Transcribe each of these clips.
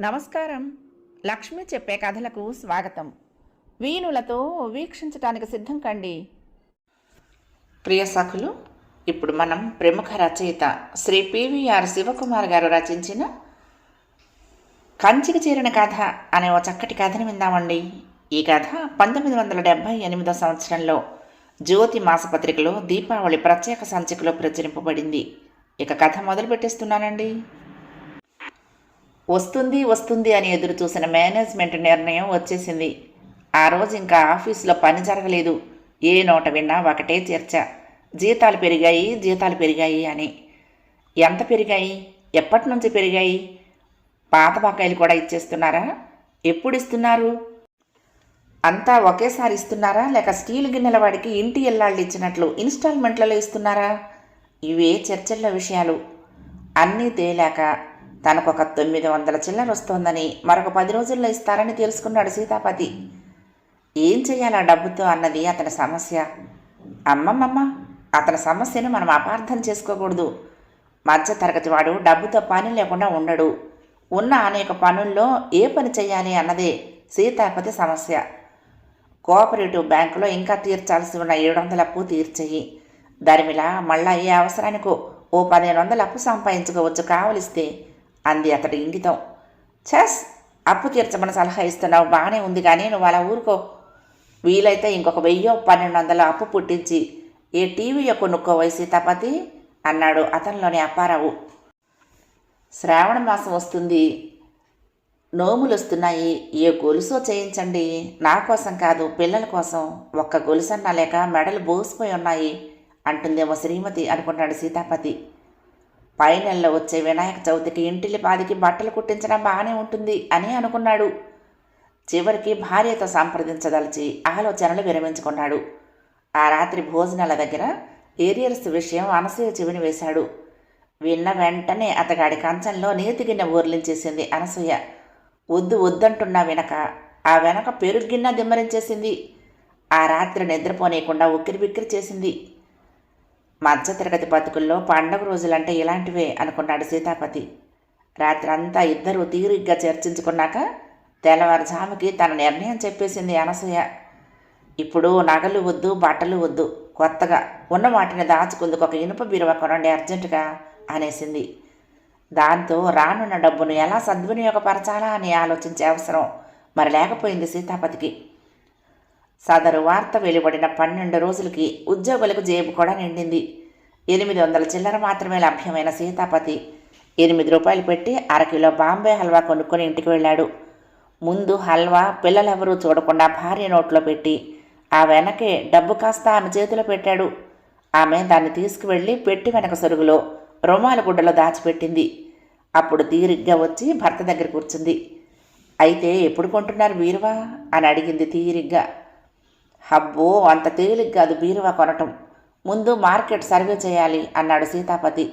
నమస్కారం. లక్ష్మి చెప్పే కథలకు స్వాగతం. వీణులతో వీక్షించటానికి సిద్ధం కండి. ప్రియ సఖులు ఇప్పుడు మనం ప్రముఖ రచయిత శ్రీ పివిఆర్ శివకుమార్ గారు రచించిన కంచికి చేరిన కథ అనే ఓ చక్కటి కథని విందామండి. ఈ కథ పంతొమ్మిది వందల డెబ్భై ఎనిమిదో సంవత్సరంలో జ్యోతి మాసపత్రికలో దీపావళి ప్రత్యేక సంచికలో ప్రచురింపబడింది. ఇక కథ మొదలు పెట్టేస్తున్నానండి వస్తుంది వస్తుంది అని ఎదురు చూసిన మేనేజ్మెంట్ నిర్ణయం వచ్చేసింది. ఆ రోజు ఇంకా ఆఫీసులో పని జరగలేదు. ఏ నోట విన్నా ఒకటే చర్చ. జీతాలు పెరిగాయి జీతాలు పెరిగాయి అని. ఎంత పెరిగాయి? ఎప్పటి నుంచి పెరిగాయి? పాత బకాయిలు కూడా ఇచ్చేస్తున్నారా? ఎప్పుడు ఇస్తున్నారు? అంతా ఒకేసారి ఇస్తున్నారా? లేక స్టీల్ గిన్నెల వాడికి ఇంటి ఎల్లాళ్ళు ఇచ్చినట్లు ఇన్స్టాల్మెంట్లలో ఇస్తున్నారా? ఇవే చర్చల విషయాలు. అన్నీ తేలాక తనకు ఒక తొమ్మిది వందల చిల్లర వస్తోందని మరొక పది రోజుల్లో ఇస్తారని తెలుసుకున్నాడు సీతాపతి. ఏం చేయాలా డబ్బుతో అన్నది అతని సమస్య. అమ్మమ్మమ్మ అతని సమస్యను మనం అపార్థం చేసుకోకూడదు. మధ్య తరగతి వాడు డబ్బుతో పని లేకుండా ఉండడు. ఉన్న అనేక పనుల్లో ఏ పని చేయాలి అన్నదే సీతాపతి సమస్య. కోఆపరేటివ్ బ్యాంకులో ఇంకా తీర్చాల్సి ఉన్న ఏడు వందల అప్పు తీర్చేయి. దరిమిలా మళ్ళా ఏ అవసరానికో ఓ పదిహేను వందల అప్పు సంపాదించుకోవచ్చు కావలిస్తే అంది అతడి ఇంగితం. చస్ అప్పు తీర్చమని సలహా ఇస్తున్నావు బాగానే ఉంది కానీ నువ్వు అలా ఊరుకో. వీలైతే ఇంకొక వెయ్యో పన్నెండు వందల అప్పు పుట్టించి ఏ యొక్క కొనుక్కోవై సీతాపతి అన్నాడు అతనిలోని అప్పారావు. శ్రావణ మాసం వస్తుంది. నోములు వస్తున్నాయి ఏ గొలుసో చేయించండి. నా కోసం కాదు పిల్లల కోసం. ఒక్క గొలుసన్నా లేక మెడలు బోసిపోయి ఉన్నాయి అంటుందేమో శ్రీమతి అనుకున్నాడు సీతాపతి. పై నెలలో వచ్చే వినాయక చవితికి ఇంటిల్లి పాదికి బట్టలు కుట్టించడం బాగానే ఉంటుంది అని అనుకున్నాడు. చివరికి భార్యతో సంప్రదించదలిచి ఆలోచనలు విరమించుకున్నాడు. ఆ రాత్రి భోజనాల దగ్గర ఏరియర్స్ విషయం అనసూయ చెవిని వేశాడు. విన్న వెంటనే అతగాడి కంచంలో నేతి గిన్నె ఊర్లించేసింది అనసూయ. వద్దు వద్దంటున్నా వెనక. ఆ వెనక పెరుగిన్న దిమ్మరించేసింది. ఆ రాత్రి నిద్రపోనీయకుండా ఉక్కిరి బిక్కిరి చేసింది. మధ్యతరగతి బతుకుల్లో పండగ రోజులంటే ఇలాంటివే అనుకున్నాడు సీతాపతి. రాత్రంతా ఇద్దరూ తీరిగ్గా చర్చించుకున్నాక తెల్లవారుజాముకి తన నిర్ణయం చెప్పేసింది అనసూయ. ఇప్పుడు నగలు వద్దు బట్టలు వద్దు కొత్తగా ఉన్న వాటిని దాచుకుందుకు ఒక ఇనుప బీరువా కొనండి అర్జెంటుగా అనేసింది. దాంతో రానున్న డబ్బును ఎలా సద్వినియోగపరచాలా? అని ఆలోచించే అవసరం మరి లేకపోయింది సీతాపతికి. సదరు వార్త వెలువడిన పన్నెండు రోజులకి ఉద్యోగులకు జేబు కూడా నిండింది. ఎనిమిది వందల చిల్లర మాత్రమే లభ్యమైన సీతాపతి ఎనిమిది రూపాయలు పెట్టి అరకిలో బాంబే హల్వా కొనుక్కొని ఇంటికి వెళ్ళాడు. ముందు హల్వా పిల్లలెవరూ చూడకుండా భార్య నోట్లో పెట్టి ఆ వెనకే డబ్బు కాస్త ఆమె చేతిలో పెట్టాడు. ఆమె దాన్ని తీసుకువెళ్ళి పెట్టి వెనక సొరుగులో రుమాల గుడ్డలో దాచిపెట్టింది. అప్పుడు తీరిగ్గా వచ్చి భర్త దగ్గర కూర్చుంది. అయితే ఎప్పుడు కొంటున్నారు వీరువా అని అడిగింది తీరిగ్గా. హబ్బో అంత తేలిగ్ కాదు బీరువా కొనటం. ముందు మార్కెట్ సర్వే చేయాలి అన్నాడు సీతాపతి.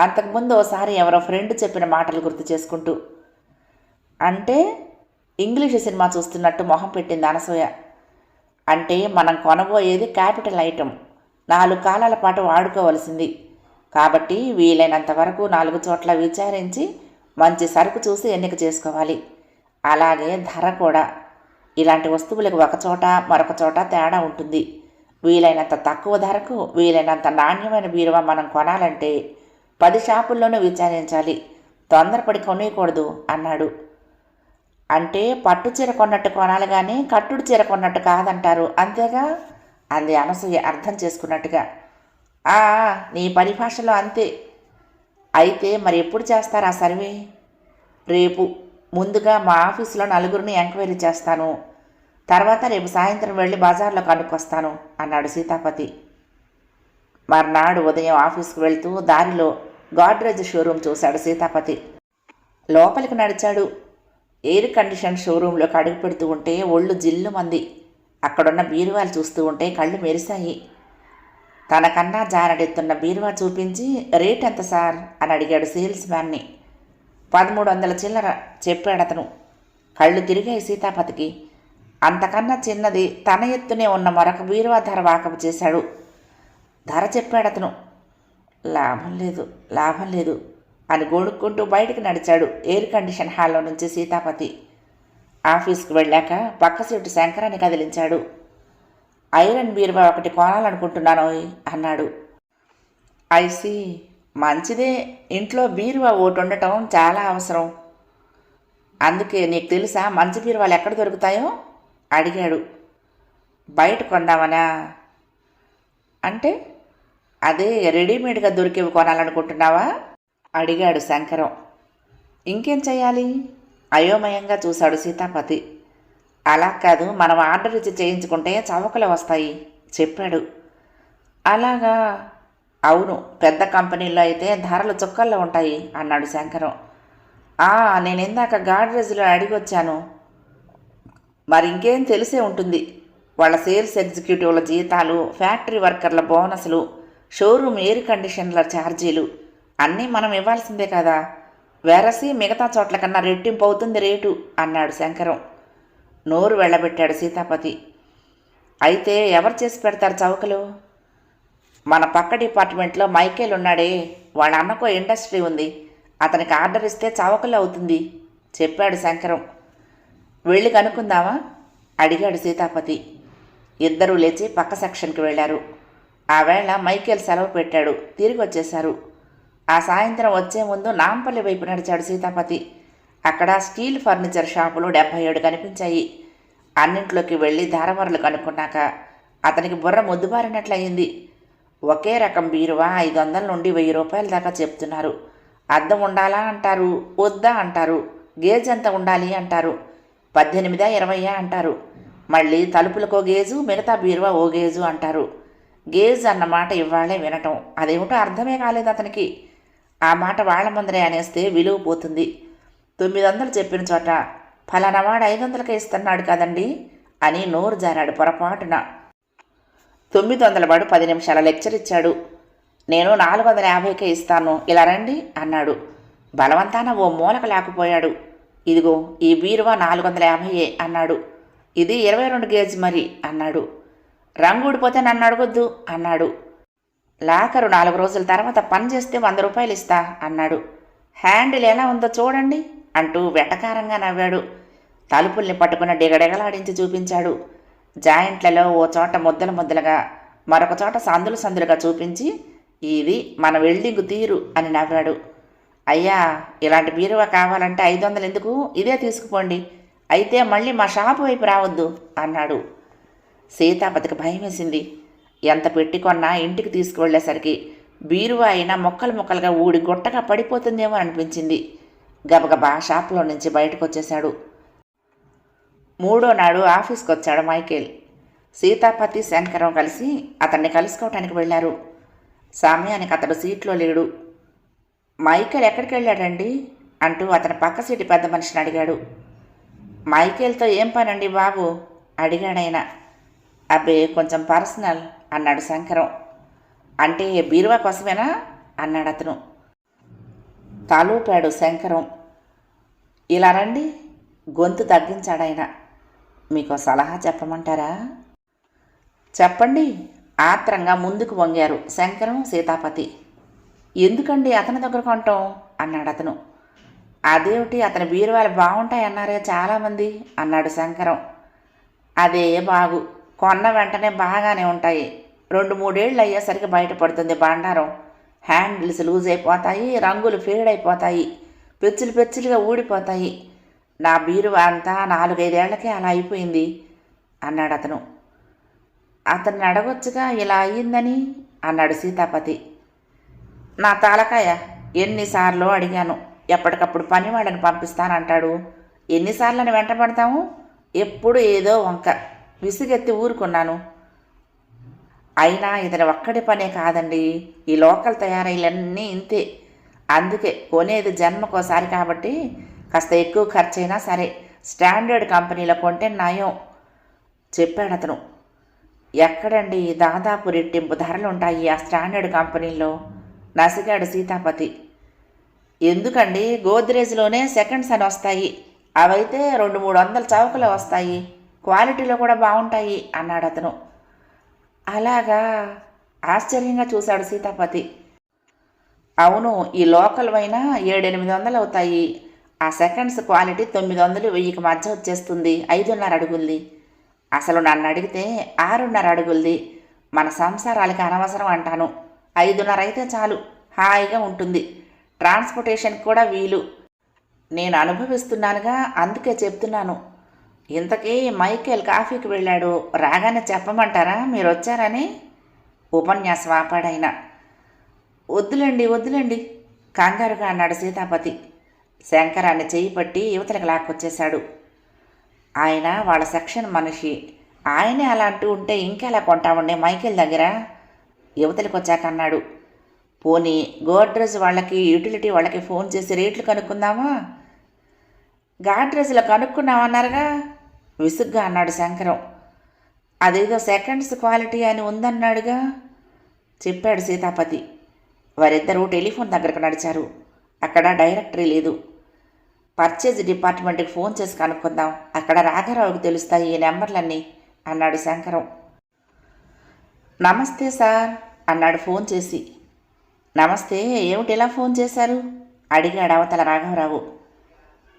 అంతకుముందు ఓసారి ఎవరో ఫ్రెండ్ చెప్పిన మాటలు గుర్తు చేసుకుంటూ అంటే ఇంగ్లీష్ సినిమా చూస్తున్నట్టు మొహం పెట్టింది అనసూయ. అంటే మనం కొనబోయేది క్యాపిటల్ ఐటమ్ నాలుగు కాలాల పాటు వాడుకోవలసింది. కాబట్టి వీలైనంత వరకు నాలుగు చోట్ల విచారించి మంచి సరుకు చూసి ఎన్నిక చేసుకోవాలి. అలాగే ధర కూడా. ఇలాంటి వస్తువులకు ఒకచోట మరొక చోట తేడా ఉంటుంది. వీలైనంత తక్కువ ధరకు వీలైనంత నాణ్యమైన బీరువా మనం కొనాలంటే పది షాపుల్లోనూ విచారించాలి. తొందరపడి కొనేయకూడదు అన్నాడు. అంటే పట్టు చీర కొన్నట్టు కొనాలి కానీ కట్టుడు చీర కొన్నట్టు కాదంటారు. అంతేగా? అంది అనసూయ అర్థం చేసుకున్నట్టుగా. "ఆ, నీ పరిభాషలో అంతే. అయితే మరి ఎప్పుడు చేస్తారు ఆ సర్వే? రేపు. ముందుగా మా ఆఫీసులో నలుగురిని ఎంక్వైరీ చేస్తాను. తర్వాత రేపు సాయంత్రం వెళ్ళి బజార్లో కనుక్కొస్తాను అన్నాడు సీతాపతి. మర్నాడు ఉదయం ఆఫీస్కి వెళ్తూ దారిలో గాడ్రేజ్ షోరూమ్ చూశాడు సీతాపతి. లోపలికి నడిచాడు. ఎయిర్ కండిషన్ షోరూంలోకి అడుగు పెడుతూ ఉంటే ఒళ్ళు జిల్లు మంది అక్కడున్న బీరువాలు చూస్తూ ఉంటే కళ్ళు మెరిశాయి. తనకన్నా జారడెత్తున్న బీరువా చూపించి రేట్ ఎంత సార్? అని అడిగాడు సేల్స్ మ్యాన్ని. పదమూడు వందల చిల్లర చెప్పాడు అతను. కళ్ళు తిరిగాయి సీతాపతికి అంతకన్నా చిన్నది తన ఎత్తునే ఉన్న మరొక బీరువా ధర వాకపు చేశాడు. ధర చెప్పాడతను లాభం లేదు లాభం లేదు అని గోడుక్కుంటూ బయటికి నడిచాడు ఎయిర్ కండిషన్ హాల్లో నుంచి సీతాపతి. ఆఫీస్కి వెళ్ళాక పక్క సీటు శంకరాన్ని కదిలించాడు. ఐరన్ బీరువా ఒకటి కొనాలనుకుంటున్నాను అన్నాడు. ఐసీ మంచిదే. ఇంట్లో బీరువా ఒకటి ఉండటం చాలా అవసరం. అందుకే నీకు తెలుసా మంచి బీరువాలు ఎక్కడ దొరుకుతాయో? అడిగాడు. బయట కొందామనా? అంటే అదే రెడీమేడ్గా దొరికేవి కొనాలనుకుంటున్నావా? అడిగాడు శంకరం. ఇంకేం చేయాలి? అయోమయంగా చూశాడు సీతాపతి. అలా కాదు మనం ఆర్డర్ ఇచ్చి చేయించుకుంటే చవకలు వస్తాయి చెప్పాడు. అలాగా. అవును పెద్ద కంపెనీల్లో అయితే ధరలు చుక్కల్లో ఉంటాయి అన్నాడు శంకరం. ఆ నేను ఇందాక గాడ్రేజ్లో అడిగి వచ్చాను మరి ఇంకేం తెలిసే ఉంటుంది? వాళ్ళ సేల్స్ ఎగ్జిక్యూటివ్ల జీతాలు ఫ్యాక్టరీ వర్కర్ల బోనస్లు షోరూమ్ ఎయిర్ కండిషన్ల ఛార్జీలు అన్నీ మనం ఇవ్వాల్సిందే కదా. వెరసి మిగతా చోట్ల కన్నా రెట్టింపు అవుతుంది రేటు అన్నాడు శంకరం. నోరు వెళ్ళబెట్టాడు సీతాపతి. అయితే ఎవరు చేసి పెడతారు చౌకలు? మన పక్క డిపార్ట్మెంట్లో మైకేల్ ఉన్నాడే వాళ్ళ అన్నకు ఇండస్ట్రీ ఉంది. అతనికి ఆర్డర్ ఇస్తే చవకలు అవుతుంది చెప్పాడు శంకరం. వెళ్ళి కనుక్కుందామా? అడిగాడు సీతాపతి. ఇద్దరూ లేచి పక్క సెక్షన్కి వెళ్ళారు. ఆవేళ మైకేల్ సెలవు పెట్టాడు తిరిగి వచ్చేశారు. ఆ సాయంత్రం వచ్చే ముందు నాంపల్లి వైపు నడిచాడు సీతాపతి. అక్కడ స్టీల్ ఫర్నిచర్ షాపులు డెబ్భై ఏడు కనిపించాయి. అన్నింట్లోకి వెళ్ళి ధారవరలు కనుక్కున్నాక అతనికి బుర్ర ముద్దుబారినట్లయింది. ఒకే రకం బీరువా? ఐదు వందల నుండి వెయ్యి రూపాయల దాకా చెప్తున్నారు. అద్దం ఉండాలా అంటారు? వద్దా అంటారు. గేజ్ ఎంత ఉండాలి అంటారు? పద్దెనిమిదా ఇరవయా అంటారు. మళ్ళీ తలుపులకో గేజు మిగతా బీరువా ఓ గేజు అంటారు. గేజ్ అన్న మాట ఇవాళే వినటం. అదేమిటో అర్థమే కాలేదు అతనికి. ఆ మాట వాళ్ళ ముందరే అనేస్తే విలువ పోతుంది. తొమ్మిది వందలు చెప్పిన చోట ఫలానా వాడు ఐదు వందలకే ఇస్తున్నాడు కదండి అని నోరు జారాడు పొరపాటున. తొమ్మిది వందల వాడు పది నిమిషాల లెక్చర్ ఇచ్చాడు. నేను నాలుగు వందల యాభైకే ఇస్తాను. ఇలా రండి అన్నాడు. బలవంతాన ఓ మూలకు లేకపోయాడు. ఇదిగో ఈ బీరువా నాలుగు వందల యాభైయే అన్నాడు. ఇది ఇరవై రెండు గేజ్ మరి అన్నాడు. రంగు ఊడిపోతే నన్ను అడగొద్దు అన్నాడు. లాకరు నాలుగు రోజుల తర్వాత పని చేస్తే వంద రూపాయలు ఇస్తా అన్నాడు. హ్యాండిల్ ఎలా ఉందో చూడండి అంటూ వెటకారంగా నవ్వాడు. తలుపుల్ని పట్టుకున్న డిగడెగలాడించి చూపించాడు. జాయింట్లలో ఓ చోట ముద్దలు ముద్దలుగా మరొక చోట సందులు సందులుగా చూపించి ఇది మన వెల్డింగ్ తీరు అని నవ్వాడు. అయ్యా ఇలాంటి బీరువా కావాలంటే ఐదు వందలు ఎందుకు? ఇదే తీసుకుపోండి. అయితే మళ్ళీ మా షాపు వైపు రావద్దు అన్నాడు. సీతాపతికి భయం వేసింది ఎంత పెట్టి కొన్నా ఇంటికి తీసుకువెళ్ళేసరికి బీరువా అయినా మొక్కలు మొక్కలుగా ఊడి గొట్టగా పడిపోతుందేమో అనిపించింది గబగబా షాప్లో నుంచి బయటకు వచ్చేశాడు మూడో నాడు ఆఫీస్కి వచ్చాడు మైకేల్. సీతాపతి శంకరం కలిసి అతన్ని కలుసుకోవటానికి వెళ్ళారు. సమయానికి అతడు సీట్లో లేడు. మైకేల్ ఎక్కడికి వెళ్ళాడండి? అంటూ అతని పక్క సీటు పెద్ద మనిషిని అడిగాడు. మైకేల్తో ఏం పనండి బాబు? అడిగాడైన అబ్బే కొంచెం పర్సనల్ అన్నాడు శంకరం. అంటే బీరువా కోసమేనా? అన్నాడు అతను. తలూపాడు శంకరం. ఇలా రండి గొంతు తగ్గించాడాయన. మీకు సలహా చెప్పమంటారా? చెప్పండి. ఆత్రంగా ముందుకు వంగారు శంకరం సీతాపతి. ఎందుకండి అతని దగ్గర కొంటాం అన్నాడు అతను. అదేమిటి? అతని బీరువాలు బాగుంటాయన్నారే చాలామంది అన్నాడు శంకరం. అదే బాగు. కొన్న వెంటనే బాగానే ఉంటాయి. రెండు మూడేళ్ళు అయ్యేసరికి బయటపడుతుంది బండారం. హ్యాండిల్స్ లూజ్ అయిపోతాయి రంగులు ఫేడ్ అయిపోతాయి పెచ్చులు పెచ్చులుగా ఊడిపోతాయి. నా బీరువా అంతా నాలుగైదేళ్ళకే అలా అయిపోయింది అన్నాడు అతను. అతన్ని అడగొచ్చుగా ఇలా అయ్యిందని అన్నాడు సీతాపతి. నా తాలకాయ ఎన్నిసార్లు అడిగాను. ఎప్పటికప్పుడు పనివాళ్ళని పంపిస్తానంటాడు. ఎన్నిసార్లు వెంట పడతాము? ఎప్పుడు ఏదో వంక. విసిగెత్తి ఊరుకున్నాను. అయినా ఇతని ఒక్కడి పనే కాదండి. ఈ లోకల్ తయారీలన్నీ ఇంతే. అందుకే కొనేది జన్మకోసారి కాబట్టి కాస్త ఎక్కువ ఖర్చైనా సరే స్టాండర్డ్ కంపెనీలో కొంటే నయం చెప్పాడు అతను. ఎక్కడండి దాదాపు రెట్టింపు ధరలు ఉంటాయి ఆ స్టాండర్డ్ కంపెనీల్లో? నసిగాడు సీతాపతి. ఎందుకండి? గోద్రేజ్లోనే సెకండ్స్ అని వస్తాయి. అవైతే రెండు మూడు వందల చౌకలు వస్తాయి. క్వాలిటీలో కూడా బాగుంటాయి అన్నాడు అతను. అలాగా? ఆశ్చర్యంగా చూశాడు సీతాపతి. అవును ఈ లోకల్ అయినా ఏడెనిమిది వందలు అవుతాయి. ఆ సెకండ్స్ క్వాలిటీ తొమ్మిది వందలు వెయ్యికి మధ్య వచ్చేస్తుంది ఐదున్నర అడుగుల్ది. అసలు నన్ను అడిగితే ఆరున్నర అడుగులది. మన సంసారాలకి అనవసరం అంటాను. ఐదున్నర అయితే చాలు హాయిగా ఉంటుంది. ట్రాన్స్పోర్టేషన్ కూడా వీలు. నేను అనుభవిస్తున్నానుగా అందుకే చెప్తున్నాను. ఇంతకీ మైకేల్ కాఫీకి వెళ్ళాడు రాగానే చెప్పమంటారా? మీరు వచ్చారని ఉపన్యాసం ఆపాడైన వద్దులేండి వద్దులేండి కంగారుగా అన్నాడు సీతాపతి. శంకరాన్ని చేయి పట్టి యువతలకు లాక్కొచ్చేశాడు. ఆయన వాళ్ళ సెక్షన్ మనిషి. ఆయనే అలా అంటూ ఉంటే ఇంకెలా కొంటామండి మైకేల్ దగ్గర? యువతలకు వచ్చాక అన్నాడు. పోనీ గోడ్రేజ్ వాళ్ళకి యూటిలిటీ వాళ్ళకి ఫోన్ చేసి రేట్లు కనుక్కుందామా? గాడ్రేజ్లో కనుక్కున్నామన్నారుగా విసుగ్గా అన్నాడు శంకరం. అదేదో సెకండ్స్ క్వాలిటీ అని ఉందన్నాడుగా? చెప్పాడు సీతాపతి. వారిద్దరూ టెలిఫోన్ దగ్గరకు నడిచారు. అక్కడ డైరెక్టరీ లేదు. పర్చేజ్ డిపార్ట్మెంట్కి ఫోన్ చేసి కనుక్కుందాం. అక్కడ రాఘారావుకి తెలుస్తాయి ఈ నెంబర్లన్నీ అన్నాడు శంకరం. నమస్తే సార్ అన్నాడు ఫోన్ చేసి. నమస్తే ఏమిటి ఇలా ఫోన్ చేశారు? అడిగాడు అవతల రాఘవరావు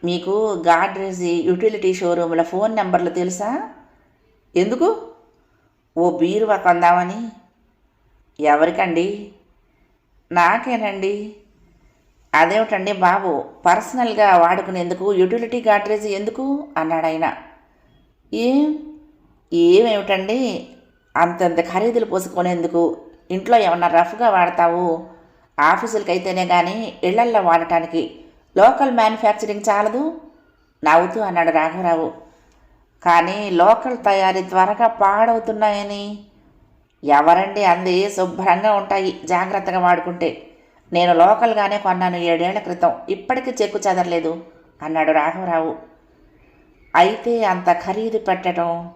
మీకు గాడ్రేజ్ యూటిలిటీ షోరూముల ఫోన్ నెంబర్లు తెలుసా? ఎందుకు? ఓ బీరువా కొందామని. ఎవరికండి? నాకేనండి. అదేమిటండి బాబు? పర్సనల్గా వాడుకునేందుకు యూటిలిటీ గాడ్రేజ్ ఎందుకు? అన్నాడు ఆయన. ఏం? ఏమేమిటండి? అంతంత ఖరీదులు పోసుకునేందుకు ఇంట్లో ఏమన్నా రఫ్గా వాడతావు? ఆఫీసులకి అయితేనే కానీ ఇళ్ళల్లో వాడటానికి లోకల్ మ్యానుఫ్యాక్చరింగ్ చాలదు? నవ్వుతూ అన్నాడు రాఘవరావు. కానీ లోకల్ తయారీ త్వరగా పాడవుతున్నాయని. ఎవరండి అంది? శుభ్రంగా ఉంటాయి జాగ్రత్తగా వాడుకుంటే. నేను లోకల్గానే కొన్నాను ఏడేళ్ళ క్రితం. ఇప్పటికీ చెక్కు చెదరలేదు అన్నాడు రాఘవరావు. అయితే అంత ఖరీదు పెట్టడం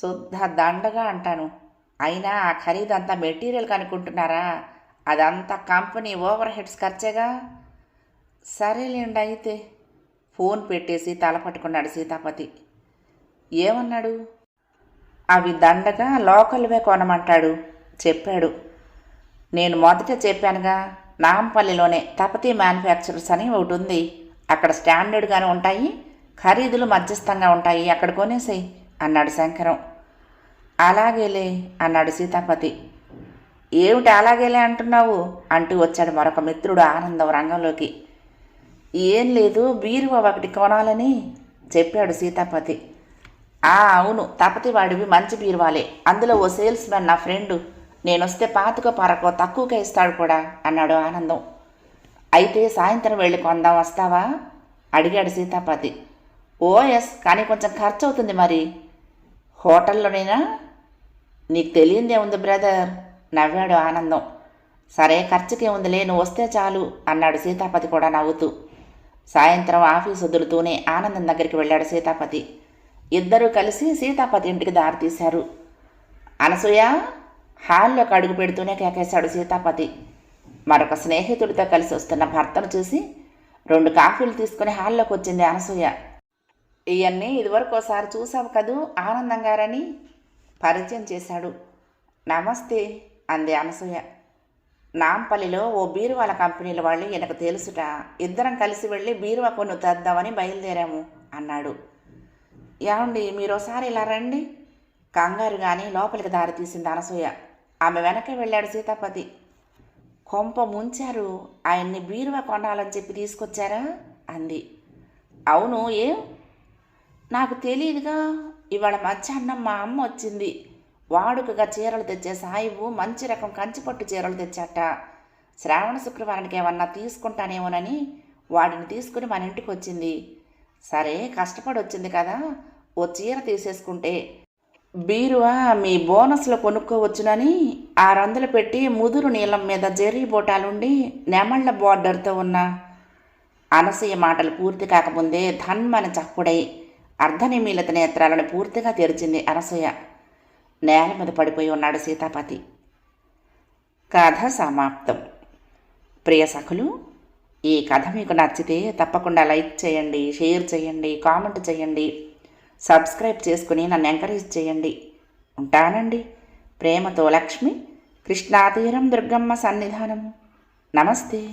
శుద్ధ దండగా అంటాను. అయినా ఆ ఖరీదు అంతా మెటీరియల్ కనుక్కుంటున్నారా? అదంతా కంపెనీ ఓవర్ హెడ్స్ ఖర్చేగా? సరేలేండి అయితే. ఫోన్ పెట్టేసి తల పట్టుకున్నాడు సీతాపతి. ఏమన్నాడు? అవి దండగా లోకల్వే కొనమంటాడు చెప్పాడు. నేను మొదట చెప్పానుగా నాంపల్లిలోనే తపతి మ్యానుఫ్యాక్చరర్స్ అని ఒకటి ఉంది. అక్కడ స్టాండర్డ్గానే ఉంటాయి ఖరీదులు మధ్యస్థంగా ఉంటాయి. అక్కడ కొనేసాయి అన్నాడు శంకరం. అలాగేలే అన్నాడు సీతాపతి. ఏమిటి అలాగేలే అంటున్నావు? అంటూ వచ్చాడు మరొక మిత్రుడు ఆనందం రంగంలోకి. ఏం లేదు బీరువా ఒకటి కొనాలని చెప్పాడు సీతాపతి. ఆ అవును తపతి వాడివి మంచి బీరువాలే. అందులో ఓ సేల్స్ మ్యాన్ నా ఫ్రెండు నేనొస్తే పాతకో పరకో తక్కువగా ఇస్తాడు కూడా అన్నాడు ఆనందం. అయితే సాయంత్రం వెళ్ళి కొందాం వస్తావా? అడిగాడు సీతాపతి. ఓ ఎస్ కానీ కొంచెం ఖర్చు అవుతుంది మరి. హోటల్లోనేనా? నీకు తెలియందే ఉంది బ్రదర్ నవ్వాడు ఆనందం. సరే ఖర్చుకే ఉందిలే నువ్వు వస్తే చాలు అన్నాడు సీతాపతి కూడా నవ్వుతూ. సాయంత్రం ఆఫీస్ వదులుతూనే ఆనందం దగ్గరికి వెళ్ళాడు సీతాపతి. ఇద్దరూ కలిసి సీతాపతి ఇంటికి దారి తీశారు. అనసూయ హాల్లోకి అడుగు పెడుతూనే కేకేశాడు సీతాపతి. మరొక స్నేహితుడితో కలిసి వస్తున్న భర్తను చూసి రెండు కాఫీలు తీసుకుని హాల్లోకి వచ్చింది అనసూయ. ఇవన్నీ ఇదివరకు ఒకసారి చూసావు కదూ ఆనందం గారని పరిచయం చేశాడు. నమస్తే అంది అనసూయ. నాంపల్లిలో ఓ బీరువాల కంపెనీల వాళ్ళు ఈయనకు తెలుసుట. ఇద్దరం కలిసి వెళ్ళి బీరువా కొను తెద్దామని బయలుదేరాము అన్నాడు. ఏమండి మీరు ఒకసారి ఇలా రండి. కంగారు కానీ లోపలికి దారి తీసింది అనసూయ. ఆమె వెనకే వెళ్ళాడు సీతాపతి. కొంప ముంచారు. ఆయన్ని బీరువా కొనాలని చెప్పి తీసుకొచ్చారా? అంది. అవును ఏం? నాకు తెలియదుగా ఇవాళ మధ్యాహ్నం మా అమ్మ వచ్చింది. వాడుకగా చీరలు తెచ్చే సాయిబు మంచి రకం కంచిపట్టు చీరలు తెచ్చాట. శ్రావణ శుక్రవారానికి ఏమన్నా తీసుకుంటానేమోనని వాడిని తీసుకుని మన ఇంటికి వచ్చింది. సరే కష్టపడి వచ్చింది కదా. ఓ చీర తీసేసుకుంటే బీరువా మీ బోనస్లో కొనుక్కోవచ్చునని ఆరు వందలు పెట్టి ముదురు నీలం మీద జెర్రీ బోటాలుండి నెమళ్ళ బార్డర్తో ఉన్న అనసూయ మాటలు పూర్తి కాకముందే ధన్మని చప్పుడై అర్ధనిమీలత నేత్రాలను పూర్తిగా తెరిచింది అనసూయ. నేల మీద పడిపోయి ఉన్నాడు సీతాపతి. కథ సమాప్తం. ప్రియ సఖులు ఈ కథ మీకు నచ్చితే తప్పకుండా లైక్ చేయండి షేర్ చేయండి కామెంట్ చేయండి. సబ్స్క్రైబ్ చేసుకుని నన్ను ఎంకరేజ్ చేయండి. ఉంటానండి. ప్రేమతో లక్ష్మి కృష్ణాతీరం దుర్గమ్మ సన్నిధానము నమస్తే.